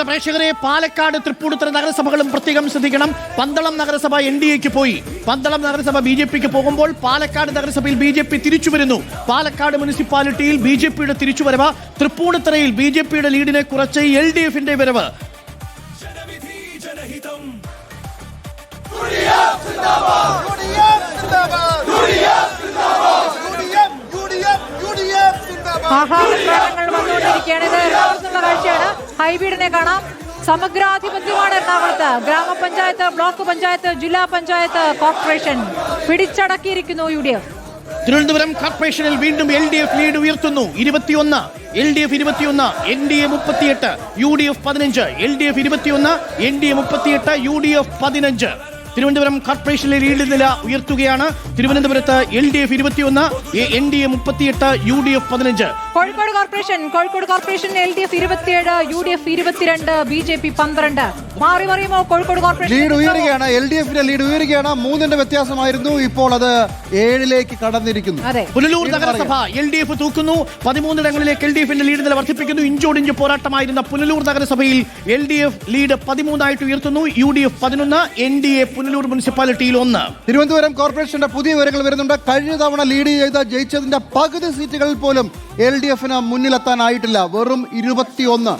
പ്രിയപ്പെട്ട പ്രേക്ഷകരെ പാലക്കാട് തൃപ്പൂണിത്തുറ നഗരസഭകളും പ്രത്യേകം ശ്രദ്ധിക്കണം. പന്തളം നഗരസഭ എൻ ഡി എക്ക് പോയി. പന്തളം നഗരസഭ ബി ജെ പിക്ക് പോകുമ്പോൾ പാലക്കാട് നഗരസഭയിൽ ബി ജെ പി തിരിച്ചു വരുന്നു. പാലക്കാട് മുനിസിപ്പാലിറ്റിയിൽ ബി ജെ പിയുടെ തിരിച്ചുവരവ്. തൃപ്പൂണിത്തുറയിൽ ബി ജെ പിയുടെ ലീഡിനെ കുറച്ച് എൽ ഡി എഫിന്റെ വരവ്. ആഹാരങ്ങൾ വന്നുകൊണ്ടിരിക്കുകയാണ്. ഇത് കാഴ്ചയാണ്. ഹൈബീഡിനെ കാണാം. സമഗ്രാധിപത്യമാണ് എറണാകുളത്ത്. ഗ്രാമപഞ്ചായത്ത് ബ്ലോക്ക് പഞ്ചായത്ത് ജില്ലാ പഞ്ചായത്ത് കോർപ്പറേഷൻ പിടിച്ചടക്കിയിരിക്കുന്നു യു ഡി എഫ് തിരുവനന്തപുരം കോർപ്പറേഷനിൽ വീണ്ടും എൽ ഡി എഫ് ലീഡ് ഉയർത്തുന്നു. ഇരുപത്തിയൊന്ന് എൽ ഡി എഫ് ഇരുപത്തിയൊന്ന് എൻ ഡി എ മുപ്പത്തിയെട്ട് യു ഡി എഫ് പതിനഞ്ച് എൽ ഡി എഫ് ഇരുപത്തിയൊന്ന് എൻ ഡി എ മുപ്പത്തിയെട്ട് യു ഡി എഫ് പതിനഞ്ച്. തിരുവനന്തപുരം കോർപ്പറേഷനിലെ ലീഡ് നില ഉയർത്തുകയാണ്. തിരുവനന്തപുരത്ത് എൽ ഡി എഫ് ഇരുപത്തിയൊന്ന് എൻ ഡി എ മുപ്പത്തിയെട്ട് യു ഡി എഫ് പതിനഞ്ച്. Kozhikode corporation Kozhikode corporation L D F ഇരുപത്തിയേഴ് യു ഡി എഫ് ഇരുപത്തിരണ്ട് ബി ജെ പി പന്ത്രണ്ട്. മാറി മറിയുമോ? കോഴിക്കോട് കോർപ്പറേഷൻ ലീഡ് ഉയരുകയാണ്. എൽ ഡി എഫിന്റെ ലീഡ് ഉയരുകയാണ്. മൂന്നിന്റെ വ്യത്യാസമായിരുന്നു. ഇപ്പോൾ അത് ഏഴിലേക്ക് കടന്നിരിക്കുന്നു. അതെ. പുനലൂർ നഗരസഭ എൽ ഡി എഫ് തൂക്കുന്നു. പതിമൂന്നിടങ്ങളിലേക്ക് എൽ ഡി എഫിന്റെ ലീഡ് നില വർദ്ധിപ്പിക്കുന്നു. ഇഞ്ചോടിഞ്ച് പോരാട്ടമായിരുന്ന പുനലൂർ നഗരസഭയിൽ എൽ ഡി എഫ് ലീഡ് പതിമൂന്നായിട്ട് ഉയർത്തുന്നു. യു ഡി എഫ് പതിനൊന്ന് എൻ ഡി എ പുനലൂർ മുനിസിപ്പാലിറ്റിയിൽ ഒന്ന്. തിരുവനന്തപുരം കോർപ്പറേഷന്റെ പുതിയ വിവരങ്ങൾ വരുന്നുണ്ട്. കഴിഞ്ഞ തവണ ലീഡ് ചെയ്ത ജയിച്ചതിന്റെ പകുതി സീറ്റുകളിൽ പോലും എൽ ഡി എഫിന് മുന്നിലെത്താനായിട്ടില്ല. വെറും ഇരുപത്തിയൊന്ന്.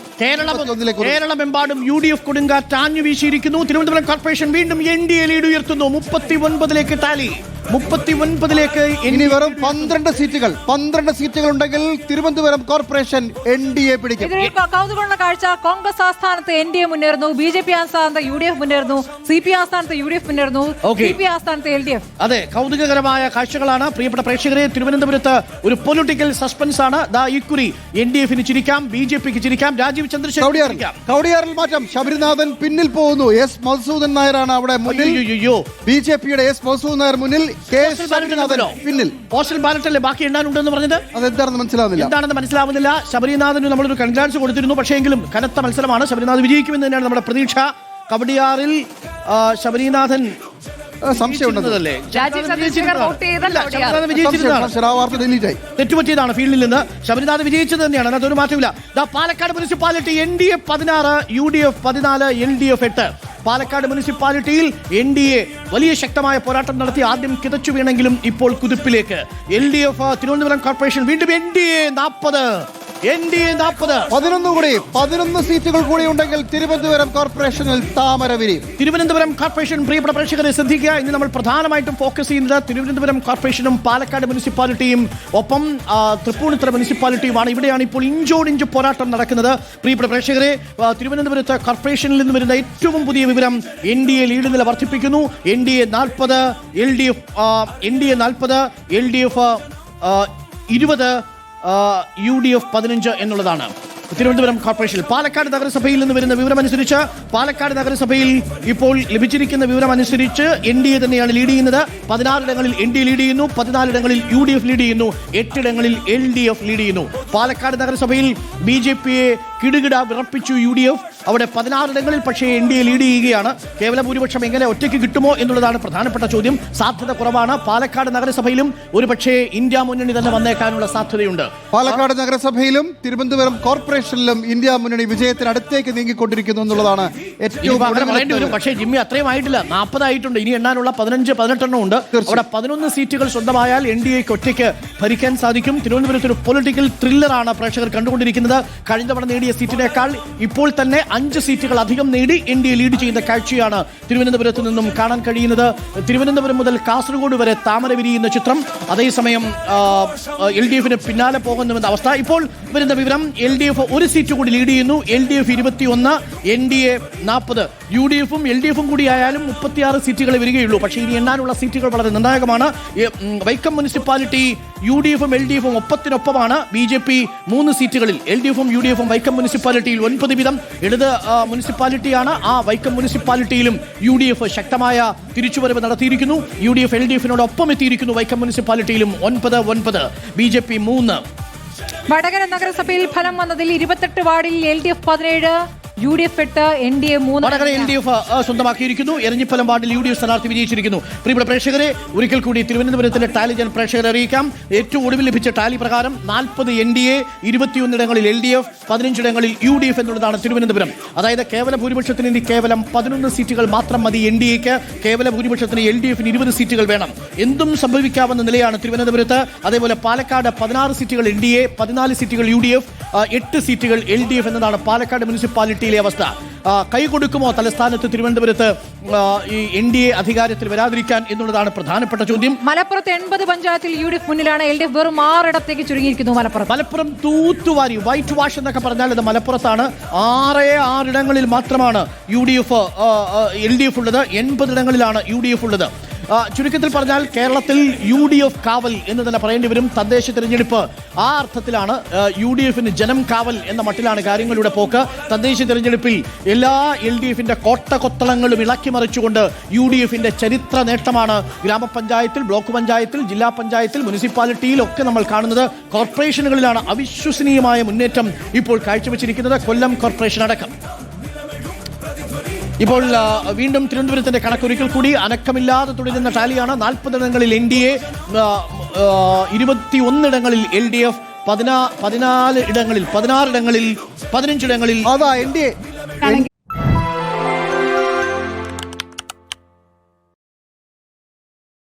കേരളമെമ്പാടും യു ഡി എഫ് കൊടുങ്കാറ്റ് ആഞ്ഞു വീശിയിരിക്കുന്നു തിരുവനന്തപുരം കോർപ്പറേഷൻ വീണ്ടും എൻ ഡി എ ലീഡ് ഉയർത്തുന്നു. മുപ്പത്തി ഒൻപതിലേക്ക് ടാലി മുപ്പത്തി ഒൻപതിലേക്ക് ഇനി വെറും പന്ത്രണ്ട് സീറ്റുകൾ പന്ത്രണ്ട് സീറ്റുകൾ ഉണ്ടെങ്കിൽ Thiruvananthapuram corporation N D A പിടിക്കും. ഇതിൽ കൗതുകമുള്ള കാഴ്ച കോൺഗ്രസ് ആസ്ഥാനത്ത് എൻ ഡി എ മുന്നേറുന്നു ബി ജെ പി ആസ്ഥാനത്ത് യു ഡി എഫ് മുന്നേറുന്നു സി പി ആസ്ഥാനത്ത് യു ഡി എഫ് മുന്നേറുന്നു Okay. സി പി ആസ്ഥാനത്ത് എൽ ഡി എഫ്. അതെ കൗതുകകരമായ കാഴ്ചകളാണ്. പ്രിയപ്പെട്ട പ്രേക്ഷകരെ തിരുവനന്തപുരത്ത് ഒരു പൊളിറ്റിക്കൽ സസ്പെൻസ് ആണ് ദാ ഇക്കുറി എൻ ഡി എഫിന് ചിരിക്കാം ബി ജെ പിക്ക് ചിരിക്കാം രാജീവ് ചന്ദ്രശേഖർ കൗടിയാറിൽ ചിരിക്കാം. കൗടിയാറിൽ മാറ്റം. ശബരിനാഥൻ പിന്നിൽ പോകുന്നു. എസ് മധുസൂദൻ നായരാണ് അവിടെ മുന്നിൽ. അയ്യോ ബി ജെ പിയുടെ എസ് മധുസൂദൻ നായർ മുന്നിൽ. കെ ശബരിനാഥൻ പിന്നിൽ. പോസ്റ്റൽ ബാലറ്റ് അല്ലേ ബാക്കി എണ്ണാനുണ്ടെന്ന് പറഞ്ഞത്? അതെന്താണെന്ന് മനസ്സിലാവുന്നില്ല. എന്താണെന്ന് മനസ്സിലാവുന്നില്ല? ശബരിനാഥന് നമ്മളൊരു കൺഗ്രാറ്റ്സ് കൊടുത്തിരുന്നു. പക്ഷേ എങ്കിലും കനത്ത മത്സരമാണ്. ശബരിനാഥ് വിജയിക്കുമെന്ന് തന്നെയാണ് നമ്മുടെ പ്രതീക്ഷ. കബഡിയാറിൽ ശബരിനാഥൻ തെറ്റുപറ്റിയതാണ് ഫീൽഡിൽ നിന്ന്. ശബരിനാഥ് വിജയിച്ചത് തന്നെയാണ്. അതിനകത്ത് ഒരു മാറ്റമില്ല ദാ Palakkad municipality N D F പതിനാറ് യു ഡി എഫ് പതിനാല് എൽ ഡി എഫ് എട്ട്. പാലക്കാട് മുനിസിപ്പാലിറ്റിയിൽ എൻ ഡി എ വലിയ ശക്തമായ പോരാട്ടം നടത്തി ആദ്യം കിതച്ചു വീണെങ്കിലും ഇപ്പോൾ കുതിപ്പിലേക്ക്. L D F Thiruvananthapuram corporation വീണ്ടും എൻ ഡി എ നാൽപ്പത് എൻ ഡി എ നാൽപ്പത് പതിനൊന്ന് കൂടി പതിനൊന്ന് സീറ്റുകൾ കൂടി ഉണ്ടെങ്കിൽ തിരുവനന്തപുരം കോർപ്പറേഷനിൽ താമര വിരിയും തിരുവനന്തപുരം കോർപ്പറേഷൻ പ്രിയപ്പെട്ട പ്രേക്ഷകരെ ശ്രദ്ധിക്കുക. ഇന്ന് നമ്മൾ പ്രധാനമായിട്ടും ഫോക്കസ് ചെയ്യുന്നത് തിരുവനന്തപുരം കോർപ്പറേഷനും പാലക്കാട് മുനിസിപ്പാലിറ്റിയും ഒപ്പം തൃപ്പൂണിത്തുറ മുനിസിപ്പാലിറ്റിയുമാണ് ഇവിടെയാണ് ഇപ്പോൾ ഇഞ്ചോടിഞ്ച് പോരാട്ടം നടക്കുന്നത്. പ്രിയപ്പെട്ട പ്രേക്ഷകരെ തിരുവനന്തപുരത്ത് കോർപ്പറേഷനിൽ നിന്ന് വരുന്ന ഏറ്റവും പുതിയ വിവരം എൻ ഡി എ ലീഡ് നില വർദ്ധിപ്പിക്കുന്നു. എൻ ഡി എ നാൽപ്പത് L D F N D A നാൽപ്പത് എൽ ഡി എഫ് ഇരുപത് യു ഡി എഫ് പതിനഞ്ച് എന്നുള്ളതാണ്. തിരുവനന്തപുരം കോർപ്പറേഷൻ പാലക്കാട് നഗരസഭയിൽ നിന്ന് വരുന്ന വിവരമനുസരിച്ച് പാലക്കാട് നഗരസഭയിൽ ഇപ്പോൾ ലഭിച്ചിരിക്കുന്ന വിവരമനുസരിച്ച് എൻ ഡി എ തന്നെയാണ് ലീഡ് ചെയ്യുന്നത്. പതിനാറിടങ്ങളിൽ എൻ ഡി ലീഡ് ചെയ്യുന്നു. പതിനാലിടങ്ങളിൽ യു ഡി എഫ് ലീഡ് ചെയ്യുന്നു. എട്ടിടങ്ങളിൽ എൽ ഡി എഫ് ലീഡ് ചെയ്യുന്നു. പാലക്കാട് നഗരസഭയിൽ ബി ജെ പിയെ കിടുകിട വിറപ്പിച്ചു യു ഡി എഫ്. അവിടെ പതിനാറിടങ്ങളിൽ പക്ഷേ എൻ ഡി എ ലീഡ് ചെയ്യുകയാണ്. കേവല ഭൂരിപക്ഷം എങ്ങനെ ഒറ്റയ്ക്ക് കിട്ടുമോ എന്നുള്ളതാണ് പ്രധാനപ്പെട്ട ചോദ്യം. സാധ്യത കുറവാണ്. പാലക്കാട് നഗരസഭയിലും ഒരുപക്ഷേ ഇന്ത്യ മുന്നണി തന്നെ വന്നേക്കാനുള്ള സാധ്യതയുണ്ട്. പാലക്കാട് നഗരസഭയിലും തിരുവനന്തപുരം കോർപ്പറേഷനിലും ഇന്ത്യ മുന്നണി വിജയത്തിന് അടുത്തേക്ക് നീങ്ങിക്കൊണ്ടിരിക്കുന്നു എന്നുള്ളതാണ് ഏറ്റവും. പക്ഷേ ജിമ്മി അത്രയും ആയിട്ടില്ല. നാൽപ്പതായിട്ടുണ്ട് ഇനി എണ്ണാനുള്ള പതിനഞ്ച് പതിനെട്ടെണ്ണം ഉണ്ട്. അവിടെ പതിനൊന്ന് സീറ്റുകൾ സ്വന്തമായാൽ എൻ ഡി എക്ക് ഒറ്റയ്ക്ക് ഭരിക്കാൻ സാധിക്കും. തിരുവനന്തപുരത്ത് ഒരു പൊളിറ്റിക്കൽ ത്രില്ലറാണ് പ്രേക്ഷകർ കണ്ടുകൊണ്ടിരിക്കുന്നത്. കഴിഞ്ഞ തവണ നേടിയ സീറ്റിനേക്കാൾ ഇപ്പോൾ തന്നെ അഞ്ച് സീറ്റുകൾ അധികം നേടി എൻ ഡി എ ലീഡ് ചെയ്യുന്ന കാഴ്ചയാണ് തിരുവനന്തപുരത്ത് നിന്നും കാണാൻ കഴിയുന്നത്. തിരുവനന്തപുരം മുതൽ കാസർഗോഡ് വരെ താമര വിരിയുന്ന ചിത്രം. അതേസമയം എൽ ഡി എഫിന് പിന്നാലെ പോകുന്നുവെന്ന അവസ്ഥ. ഇപ്പോൾ വരുന്ന വിവരം എൽ ഡി എഫ് ഒരു സീറ്റ് കൂടി ലീഡ് ചെയ്യുന്നു. എൽ ഡി എഫ് ഇരുപത്തിയൊന്ന് എൻ ഡി എ നാൽപ്പത് യു ഡി എഫും എൽ ഡി എഫും കൂടി ആയാലും മുപ്പത്തിയാറ് സീറ്റുകൾ വരികയുള്ളൂ. പക്ഷേ ഇനി എണ്ണാനുള്ള സീറ്റുകൾ വളരെ നിർണായകമാണ്. വൈക്കം മുനിസിപ്പാലിറ്റി യു ഡി എഫും എൽ ഡി എഫും ഒപ്പത്തിനൊപ്പമാണ്. ബി ജെ പി മൂന്ന് സീറ്റുകളിൽ എൽ ഡി എഫും യു ഡി എഫും വൈക്കം മുനിസിപ്പാലിറ്റിയിൽ ഒൻപത് വീതം. ഇടത് മുനിസിപ്പാലിറ്റിയാണ് ആ വൈക്കം മുനിസിപ്പാലിറ്റിയിലും യു ഡി എഫ് ശക്തമായ തിരിച്ചുവരവ് നടത്തിയിരിക്കുന്നു. U D F L D എഫിനോടൊപ്പം എത്തിയിരിക്കുന്നു വൈക്കം മുനിസിപ്പാലിറ്റിയിലും ഒൻപത് ഒൻപത്. ബി ജെ പി മൂന്ന്. വടകര നഗരസഭയിൽ ഫലം വന്നതിൽ ഇരുപത്തെട്ട് വാർഡിൽ എൽ ഡി എഫ് പതിനേഴ്. യു ഡി എഫ് എട്ട് എൻ ഡി എ മൂന്ന്. വടകര എൽ ഡി എഫ് സ്വന്തമാക്കിയിരിക്കുന്നു. എരഞ്ഞിപ്പലം വാർഡിൽ യു ഡി എഫ് സ്ഥാനാർത്ഥി വിജയിച്ചിരിക്കുന്നു. പ്രിയപ്പെട്ട പ്രേക്ഷകരെ ഒരിക്കൽ കൂടി തിരുവനന്തപുരത്തിലെ ടാലി ജൻ പ്രേക്ഷകരെ അറിയിക്കാം. ഏറ്റവും ഒടുവിൽ ലഭിച്ച ടാലി പ്രകാരം നാൽപ്പത് എൻ ഡി എ ഇരുപത്തിയൊന്നിടങ്ങളിൽ എൽ ഡി എഫ് പതിനഞ്ചിടങ്ങളിൽ യു ഡി എഫ് എന്നുള്ളതാണ് തിരുവനന്തപുരം. അതായത് കേവല ഭൂരിപക്ഷത്തിന് ഇനി കേവലം പതിനൊന്ന് സീറ്റുകൾ മാത്രം മതി എൻ ഡി എക്ക്. കേവല ഭൂരിപക്ഷത്തിന് എൽ ഡി എഫിന് ഇരുപത് സീറ്റുകൾ വേണം. എന്തും സംഭവിക്കാവുന്ന നിലയാണ് തിരുവനന്തപുരത്ത്. അതേപോലെ പാലക്കാട് പതിനാറ് സീറ്റുകൾ എൻ ഡി എ പതിനാല് സീറ്റുകൾ യു ഡി എഫ്. എട്ട് സീറ്റുകൾ എൽ ഡി എഫ് എന്നതാണ് പാലക്കാട് മുനിസിപ്പാലിറ്റിയിലെ അവസ്ഥ. കൈകൊടുക്കുമോ കൈ കൊടുക്കുമോ തലസ്ഥാനത്ത് തിരുവനന്തപുരത്ത്? ഈ എൻ ഡി എ അധികാരത്തിൽ വരാതിരിക്കാൻ എന്നുള്ളതാണ് പ്രധാനപ്പെട്ട ചോദ്യം. മലപ്പുറത്ത് എൺപത് പഞ്ചായത്തിൽ യു ഡി എഫ് മുന്നിലാണ് എൽ ഡി എഫ് വെറും ആറിടത്തേക്ക് ചുരുങ്ങിയിരിക്കുന്നു മലപ്പുറം. മലപ്പുറം തൂത്തുവാരി വൈറ്റ് വാഷ് എന്നൊക്കെ പറഞ്ഞാൽ ഇത് മലപ്പുറത്താണ്. ആറേ ആറിടങ്ങളിൽ മാത്രമാണ് U D F L D F ഉള്ളത്. എൺപതിടങ്ങളിലാണ് യു ഡി എഫ് ഉള്ളത്. ചുരുക്കത്തിൽ പറഞ്ഞാൽ കേരളത്തിൽ യു ഡി എഫ് കാവൽ എന്ന് തന്നെ പറയേണ്ടി വരും. തദ്ദേശ തിരഞ്ഞെടുപ്പ് ആ അർത്ഥത്തിലാണ് യു ഡി എഫിന് ജനം കാവൽ എന്ന മട്ടിലാണ് കാര്യങ്ങളുടെ പോക്ക്. തദ്ദേശ തിരഞ്ഞെടുപ്പിൽ എല്ലാ എൽ ഡി എഫിന്റെ കോട്ടകൊത്തളങ്ങളും ഇളക്കി മറിച്ചുകൊണ്ട് യു ഡി എഫിന്റെ ചരിത്ര നേട്ടമാണ് ഗ്രാമപഞ്ചായത്തിൽ ബ്ലോക്ക് പഞ്ചായത്തിൽ ജില്ലാ പഞ്ചായത്തിൽ മുനിസിപ്പാലിറ്റിയിലൊക്കെ നമ്മൾ കാണുന്നത്. കോർപ്പറേഷനുകളിലാണ് അവിശ്വസനീയമായ മുന്നേറ്റം ഇപ്പോൾ കാഴ്ചവെച്ചിരിക്കുന്നത്. കൊല്ലം കോർപ്പറേഷൻ അടക്കം. ഇപ്പോൾ വീണ്ടും തിരുവനന്തപുരത്തിന്റെ കണക്കൊരിക്കൽ കൂടി. അനക്കമില്ലാതെ തുടരുന്ന ടാലിയാണ്. നാൽപ്പതിടങ്ങളിൽ എൻ ഡി എ ഇരുപത്തി ഒന്നിടങ്ങളിൽ എൽ ഡി എഫ് പതിനാ പതിനാല് ഇടങ്ങളിൽ പതിനാറിടങ്ങളിൽ പതിനഞ്ചിടങ്ങളിൽ അതാ എൻ ഡി എ.